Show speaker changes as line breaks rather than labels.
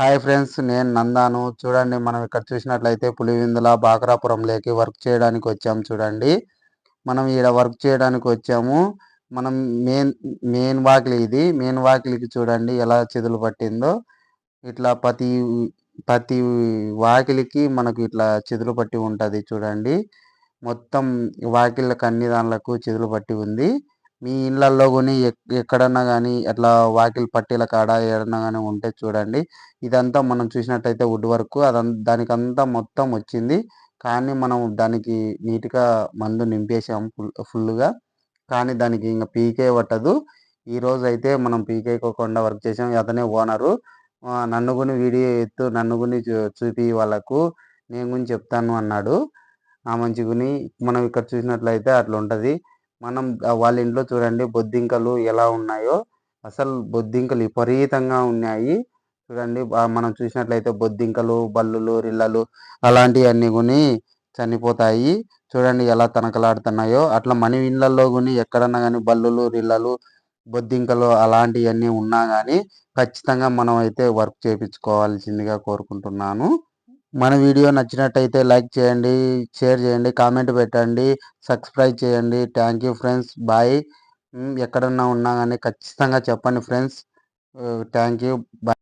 Hi friends నేను నందాను. చూడండి మనం ఇక్కడ చూసినట్లయితే పులివిందుల బాకరాపురంలోకి వర్క్ చేయడానికి వచ్చాము చూడండి. మనం ఈడ వర్క్ చేయడానికి వచ్చాము. మనం మెయిన్ మెయిన్ వాకిలి ఇది మెయిన్ వాకిలికి చూడండి ఎలా చెదులు పట్టిందో. ఇట్లా ప్రతి ప్రతి వాకిలికి మనకు ఇట్లా చెదులు పట్టి ఉంటుంది చూడండి. మొత్తం వాకిళ్ళకు అన్ని దానిలకు చెదులు పట్టి ఉంది. మీ ఇళ్ళల్లో కొని ఎక్కడన్నా కానీ అట్లా వాకిలి పట్టీల కాడ ఏడన్నా కానీ ఉంటే చూడండి. ఇదంతా మనం చూసినట్టయితే వుడ్ వర్క్. అదంతా దానికంతా మొత్తం వచ్చింది. కానీ మనం దానికి నీట్గా మందు నింపేసాం ఫుల్ ఫుల్గా కానీ దానికి ఇంకా పీకే పట్టదు. ఈరోజు అయితే మనం పీకేకోకుండా వర్క్ చేసాం అతనే ఓనరు. నన్ను కొని వీడియో ఎత్తు నన్ను కొని చూపి వాళ్ళకు నేను గురించి చెప్తాను అన్నాడు. ఆ మంచిగుని మనం ఇక్కడ చూసినట్లయితే అట్లా ఉంటుంది మనం వాళ్ళ ఇంట్లో చూడండి బొద్దింకలు ఎలా ఉన్నాయో అసలు బొద్దింకలు విపరీతంగా ఉన్నాయి. చూడండి మనం చూసినట్లయితే బొద్దింకలు బల్లులు రిల్లలు అలాంటివన్నీ కొని చనిపోతాయి. చూడండి ఎలా తనకలాడుతున్నాయో. అట్లా మన ఇళ్ళల్లో కొని ఎక్కడన్నా కానీ బల్లులు రిల్లలు బొద్దింకలు అలాంటివన్నీ ఉన్నా కానీ ఖచ్చితంగా మనం అయితే వర్క్ చేయించుకోవాల్సిందిగా కోరుకుంటున్నాను. మన వీడియో నచ్చినట్టయితే లైక్ చేయండి షేర్ చేయండి కామెంట్ పెట్టండి సబ్స్క్రైబ్ చేయండి. థ్యాంక్ యూ ఫ్రెండ్స్ బాయ్ ఎక్కడన్నా ఉన్నా కానీ ఖచ్చితంగా చెప్పండి ఫ్రెండ్స్ థ్యాంక్ యూ బాయ్